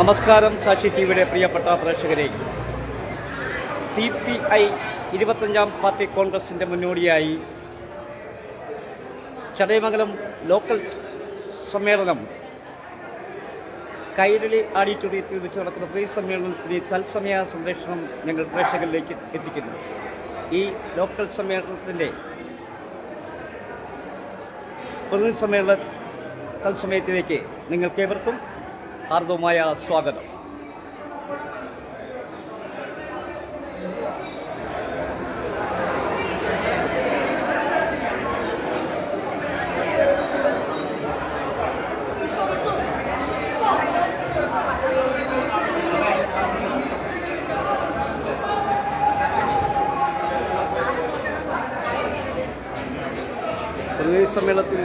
നമസ്കാരം സാക്ഷി ടി വിയുടെ പ്രിയപ്പെട്ട പ്രേക്ഷകരെ. സി പി ഐ ഇരുപത്തഞ്ചാം പാർട്ടി കോൺഗ്രസിന്റെ മുന്നോടിയായി ചടയമംഗലം ലോക്കൽ സമ്മേളനം കൈരളി ഓഡിറ്റോറിയത്തിൽ വെച്ച് നടക്കുന്ന പ്രീ സമ്മേളനത്തിന് തത്സമയ സംരക്ഷണം ഞങ്ങൾ പ്രേക്ഷകരിലേക്ക് എത്തിക്കുന്നു. ഈ ലോക്കൽ സമ്മേളനത്തിന്റെ പ്രതിനിധി സമ്മേളന തത്സമയത്തിലേക്ക് നിങ്ങൾക്കേവർക്കും ഹാർദവമായ സ്വാഗതം. പ്രതിനിധി സമ്മേളനത്തിൽ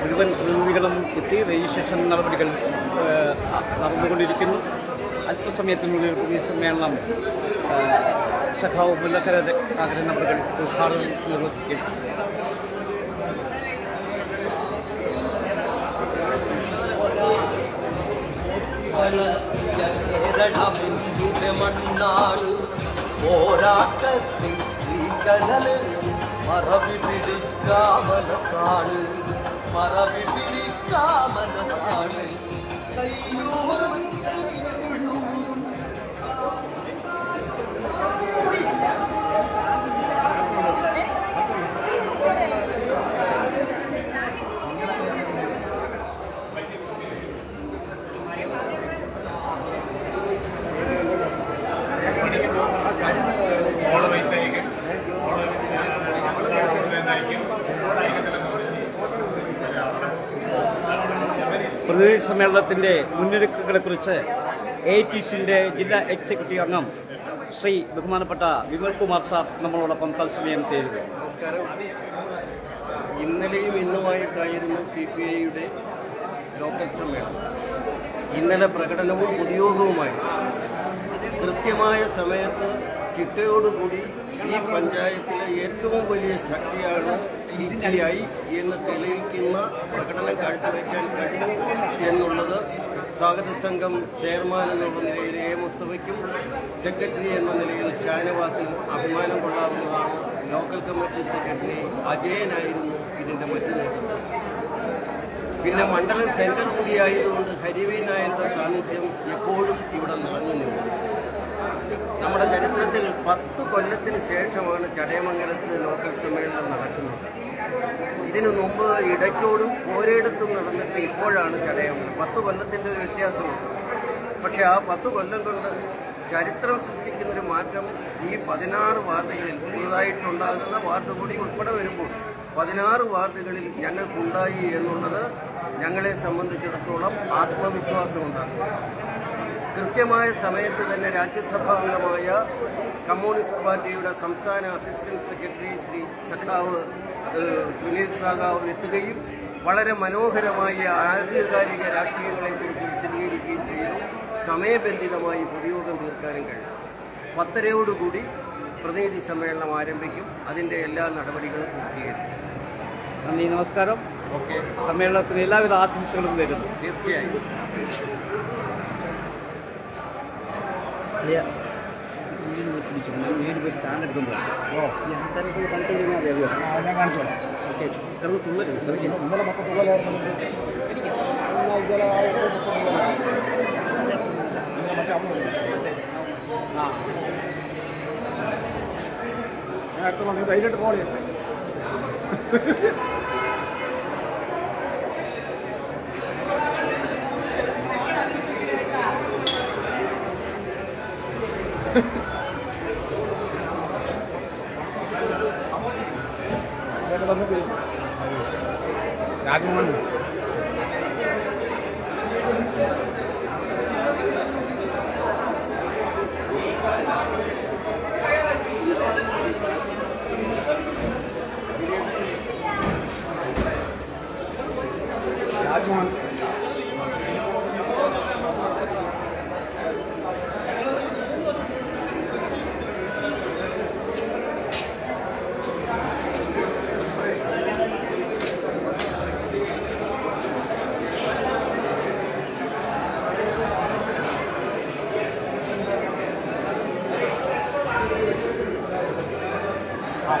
മുഴുവൻ പ്രതിനിധികളും എത്തി. രജിസ്ട്രേഷൻ നടപടികൾ നടന്നുകൊണ്ടിരിക്കുന്നു. അല്പസമയത്തിനുള്ളിൽ പുതിയ സമ്മേളനം സഖാവ് മുല്ലക്കര ആഗ്രഹ നമ്പറുകൾ ഉദ്ഘാടനം നിർവഹിക്കും. മണ്ണാട് പോരാട്ടത്തിൽ all the way പ്രതിനിധി സമ്മേളനത്തിന്റെ മുന്നൊരുക്കങ്ങളെക്കുറിച്ച് എ ടി സിന്റെ ജില്ലാ എക്സിക്യൂട്ടീവ് അംഗം ശ്രീ ബഹുമാനപ്പെട്ട വിമൽ കുമാർ സാർ നമ്മളോടൊപ്പം തത്സമയം നമസ്കാരം. ഇന്നലെയും ഇന്നുമായിട്ടായിരുന്നു സി പി ഐയുടെ ലോക്കൽ സമ്മേളനം. ഇന്നലെ പ്രകടനവും പൊതുയോഗവുമായി കൃത്യമായ സമയത്ത് ചിട്ടയോടുകൂടി ഈ പഞ്ചായത്തിലെ ഏറ്റവും വലിയ ശക്തിയാണ് സി പി ഐ എന്ന് തെളിയിക്കുന്ന പ്രകടനം കാഴ്ചവെക്കാൻ കഴിയും എന്നുള്ളത് സ്വാഗത സംഘം ചെയർമാൻ എന്നുള്ള നിലയിൽ എ മുസ്തഫയ്ക്കും സെക്രട്ടറി എന്ന നിലയിൽ ഷാനവാസിനും അഭിമാനം കൊള്ളാവുന്നതാണ് ലോക്കൽ കമ്മിറ്റി സെക്രട്ടറി അജയനായിരുന്നു ഇതിന്റെ മറ്റു നേതൃത്വം. പിന്നെ മണ്ഡലം സെന്റർ കൂടിയായതുകൊണ്ട് ഹരിവി നായരുടെ സാന്നിധ്യം എപ്പോഴും ഇവിടെ നിറഞ്ഞു നിന്നു നമ്മുടെ ചരിത്രത്തിൽ പത്ത് കൊല്ലത്തിന് ശേഷമാണ് ചടയമംഗലത്ത് ലോക്കൽ സമ്മേളനം നടക്കുന്നത്. ഇതിനു മുമ്പ് ഇടയ്ക്കോടും പോരയിടത്തും നടന്നിട്ട് ഇപ്പോഴാണ് ചടയമംഗലം. പത്ത് കൊല്ലത്തിന്റെ ഒരു വ്യത്യാസമുണ്ട്. പക്ഷെ ആ പത്ത് കൊല്ലം കൊണ്ട് ചരിത്രം സൃഷ്ടിക്കുന്നൊരു മാറ്റം ഈ പതിനാറ് വാർഡുകളിൽ പുതുതായിട്ടുണ്ടാകുന്ന വാർഡ് കൂടി ഉൾപ്പെടെ വരുമ്പോൾ പതിനാറ് വാർഡുകളിൽ ഞങ്ങൾക്കുണ്ടായി എന്നുള്ളത് ഞങ്ങളെ സംബന്ധിച്ചിടത്തോളം ആത്മവിശ്വാസമുണ്ടാക്കും കൃത്യമായ സമയത്ത് തന്നെ രാജ്യസഭാ അംഗമായ കമ്മ്യൂണിസ്റ്റ് പാർട്ടിയുടെ സംസ്ഥാന അസിസ്റ്റന്റ് സെക്രട്ടറി ശ്രീ സഖാവ് സുനിൽ സഖാവ് എത്തുകയും വളരെ മനോഹരമായ ആധികാരിക രാഷ്ട്രീയങ്ങളെക്കുറിച്ച് വിശദീകരിക്കുകയും ചെയ്തു. സമയബന്ധിതമായി പൊതുയോഗം തീർക്കാനും കഴിയും. പത്തരയോടുകൂടി പ്രതിനിധി സമ്മേളനം ആരംഭിക്കും. അതിന്റെ എല്ലാ നടപടികളും പൂർത്തീകരിച്ചു നന്ദി നമസ്കാരം. ഓക്കെ. സമ്മേളനത്തിന് എല്ലാവിധ ആശംസകളും തരുന്നു തീർച്ചയായും. എടുക്കുമ്പോൾ ഓ ഞാൻ ഓക്കെ ഇത്രയും ഇന്നലെ മൊത്തം തുള്ളലായിരുന്നു ആ ഞാൻ ധൈര്യമായിട്ട് പോളെ I can run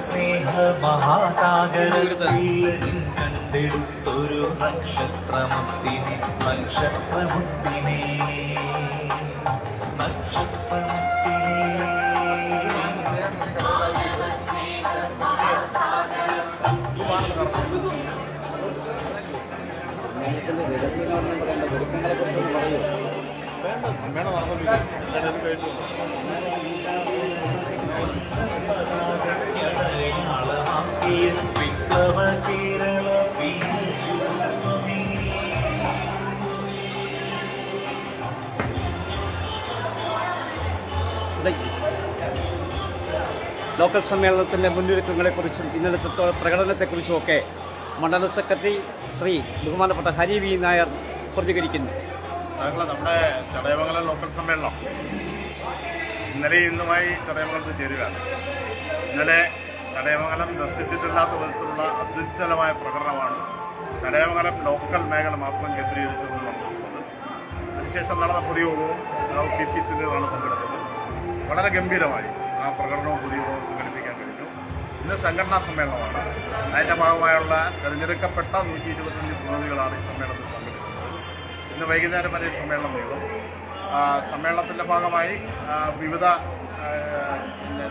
സ്നേഹ മഹാസാഗരത്തിൽ കണ്ടെടുത്തൊരു നക്ഷത്രമുത്തിനെ നക്ഷത്രമുത്തിനെ ലോക്കൽ സമ്മേളനത്തിന്റെ മുന്നൊരുക്കങ്ങളെക്കുറിച്ചും ഇന്നലത്തെ പ്രകടനത്തെക്കുറിച്ചും ഒക്കെ മണ്ഡല സെക്രട്ടറി ശ്രീ ബഹുമാനപ്പെട്ട ഹരി വി നായർ പ്രതികരിക്കുന്നു. നമ്മുടെ ചടയമംഗലം ലോക്കൽ സമ്മേളനം ഇന്നലെ ഇന്നുമായി ചടയമംഗലത്ത് ചേരുകയാണ്. ഇന്നലെ ചടയമംഗലം ദർശിച്ചിട്ടില്ലാത്ത വിധത്തിലുള്ള അത്യുജ്ജലമായ പ്രകടനമാണ് ചടയമംഗലം ലോക്കൽ മേഖല മാത്രം കേന്ദ്രീകരിച്ചുകൊണ്ട് അതിനുശേഷം നടന്ന പൊതുയോഗവും പി പി സിനിലാണ് പങ്കെടുത്തത്. വളരെ ഗംഭീരമായി ആ പ്രകടനവും പൊതുയോഗവും സംഘടിപ്പിക്കാൻ കഴിഞ്ഞു. ഇന്ന് സംഘടനാ സമ്മേളനമാണ്. അതിന്റെ ഭാഗമായുള്ള തിരഞ്ഞെടുക്കപ്പെട്ട നൂറ്റി ഇരുപത്തഞ്ച് പ്രതിനിധികളാണ് ഈ സമ്മേളനത്തിൽ പങ്കെടുക്കുന്നത്. ഇന്ന് വൈകുന്നേരം വരെ സമ്മേളനം നീളും. സമ്മേളനത്തിന്റെ ഭാഗമായി വിവിധ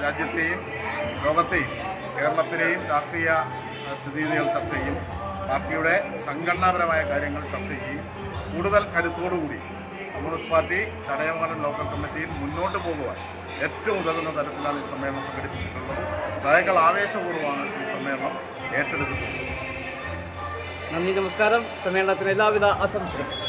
രാജ്യത്തെയും ലോകത്തെയും കേരളത്തിലെയും രാഷ്ട്രീയ സ്ഥിതിഗതികൾ ചർച്ച ചെയ്യും. പാർട്ടിയുടെ സംഘടനാപരമായ കാര്യങ്ങൾ ചർച്ച ചെയ്യും. കൂടുതൽ കരുത്തോടുകൂടി കമ്മ്യൂണിസ്റ്റ് പാർട്ടി തടയമാനം ലോക്കൽ കമ്മിറ്റിയിൽ മുന്നോട്ട് പോകുവാൻ ഏറ്റവും ഉതകുന്ന തരത്തിലാണ് ഈ സമ്മേളനം സംഘടിപ്പിച്ചിട്ടുള്ളത്. സഹായികൾ ആവേശപൂർവമാണ് ഈ സമ്മേളനം ഏറ്റെടുക്കുന്നത്. നന്ദി നമസ്കാരം. സമ്മേളനത്തിന് എല്ലാവിധ ആശംസകളും.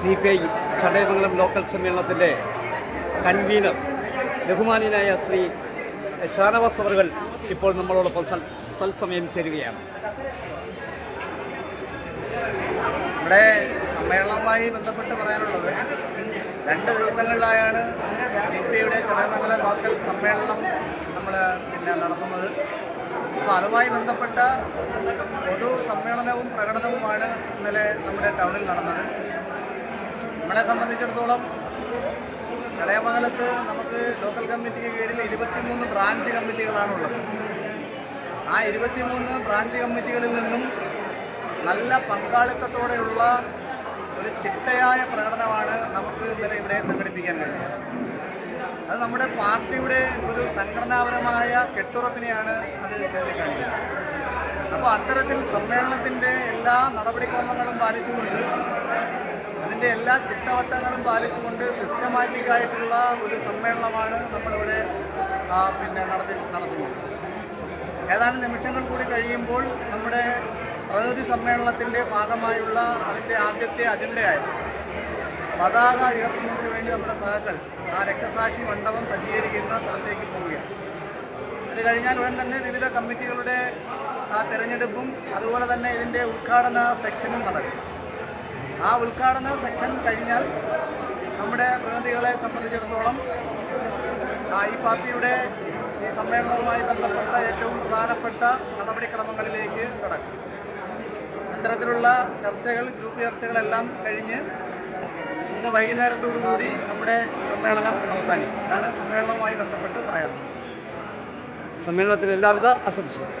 C P I Chadayamangalam local സമ്മേളനത്തിന്റെ കൺവീനർ ബഹുമാനിയനായ ശ്രീ ഷാനവാസ് അവറുകൾ ഇപ്പോൾ നമ്മളോടൊപ്പം തത്സമയം ചേരുകയാണ്. ഇവിടെ സമ്മേളനവുമായി ബന്ധപ്പെട്ട് പറയാനുള്ളത് രണ്ട് ദിവസങ്ങളിലായാണ് സി പി ഐയുടെ ചടയമംഗലം ലോക്കൽ സമ്മേളനം നമ്മൾ പിന്നെ നടത്തുന്നത്. അപ്പോൾ അതുമായി ബന്ധപ്പെട്ട പൊതു സമ്മേളനവും പ്രകടനവുമാണ് ഇന്നലെ നമ്മുടെ ടൗണിൽ നടന്നത്. നമ്മളെ സംബന്ധിച്ചിടത്തോളം കളയമംഗലത്ത് നമുക്ക് ലോക്കൽ കമ്മിറ്റിക്ക് കീഴിൽ ഇരുപത്തിമൂന്ന് ബ്രാഞ്ച് കമ്മിറ്റികളാണുള്ളത് ആ ഇരുപത്തിമൂന്ന് ബ്രാഞ്ച് കമ്മിറ്റികളിൽ നിന്നും നല്ല പങ്കാളിത്തത്തോടെയുള്ള ഒരു ചിട്ടയായ പ്രകടനമാണ് നമുക്ക് ഇന്നലെ ഇവിടെ സംഘടിപ്പിക്കാൻ കഴിഞ്ഞത്. അത് നമ്മുടെ പാർട്ടിയുടെ ഒരു സംഘടനാപരമായ കെട്ടുറപ്പിനെയാണ് അത് ചൂണ്ടിക്കാണിക്കുന്നത്. അപ്പോൾ അത്തരത്തിൽ സമ്മേളനത്തിന്റെ എല്ലാ നടപടിക്രമങ്ങളും പാലിച്ചുകൊണ്ട് അതിന്റെ എല്ലാ ചിട്ടവട്ടങ്ങളും പാലിച്ചുകൊണ്ട് സിസ്റ്റമാറ്റിക് ആയിട്ടുള്ള ഒരു സമ്മേളനമാണ് നമ്മളിവിടെ പിന്നെ നടത്തി നടത്തുന്നത്. ഏതാനും നിമിഷങ്ങൾ കൂടി കഴിയുമ്പോൾ നമ്മുടെ പ്രതിനിധി സമ്മേളനത്തിന്റെ ഭാഗമായുള്ള അതിന്റെ ആദ്യത്തെ അജണ്ടയായിരുന്നു പതാക ഉയർത്തുന്നതിന് വേണ്ടി നമ്മുടെ സഹകൾ ആ രക്തസാക്ഷി മണ്ഡപം സജ്ജീകരിക്കുന്ന സ്ഥലത്തേക്ക് പോവുകയാണ്. അത് കഴിഞ്ഞാൽ ഉടൻ തന്നെ വിവിധ കമ്മിറ്റികളുടെ ആ തെരഞ്ഞെടുപ്പും അതുപോലെ തന്നെ ഇതിന്റെ ഉദ്ഘാടന സെക്ഷനും നടക്കും. ആ ഉദ്ഘാടന സെക്ഷൻ കഴിഞ്ഞാൽ നമ്മുടെ പ്രതിനിധികളെ സംബന്ധിച്ചിടത്തോളം ഈ പാർട്ടിയുടെ ഈ സമ്മേളനവുമായി ബന്ധപ്പെട്ട ഏറ്റവും പ്രധാനപ്പെട്ട നടപടിക്രമങ്ങളിലേക്ക് കടക്കും. അത്തരത്തിലുള്ള ചർച്ചകൾ ഗ്രൂപ്പ് ചർച്ചകളെല്ലാം കഴിഞ്ഞ് ഇന്ന് വൈകുന്നേരത്തോടുകൂടി നമ്മുടെ സമ്മേളനം അവസാനിക്കും. അതാണ് സമ്മേളനവുമായി ബന്ധപ്പെട്ട് പറയാം സമ്മേളനത്തിന് എല്ലാവിധ ആശംസകളും.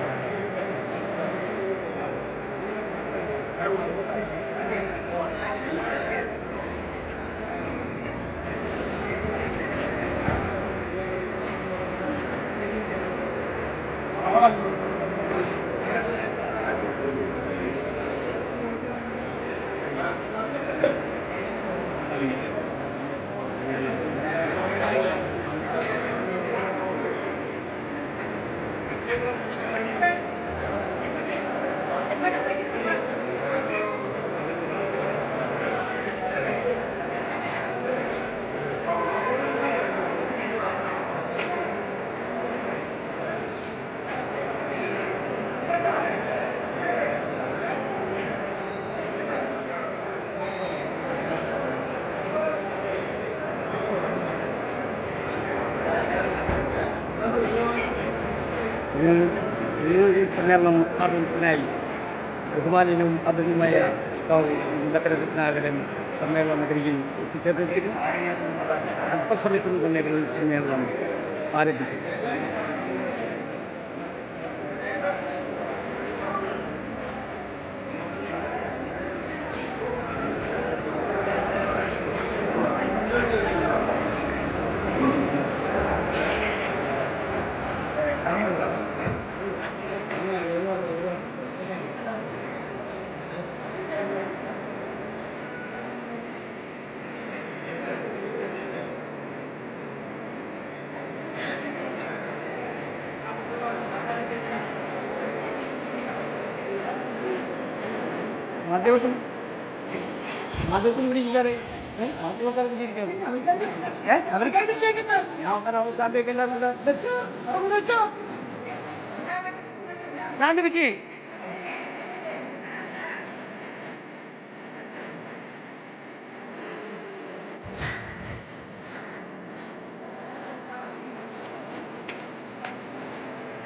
സമ്മേളനം ഉദ്ഘാടനത്തിനായി ബഹുമാനനും അതിനുമായ രത്നാകരൻ സമ്മേളന നഗരിയിൽ എത്തിച്ചേർന്നിരിക്കുന്നു. അല്പസമയത്തിന് തന്നെ സമ്മേളനം ആരംഭിക്കും. माध्यम तुम माध्यम तुम ब्रिज करे अमेरिका से क्या कितना यहाँ पर हम साबे के नाम था सच्चा हम सच्चा नाम भी की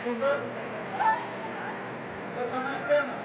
Thank you.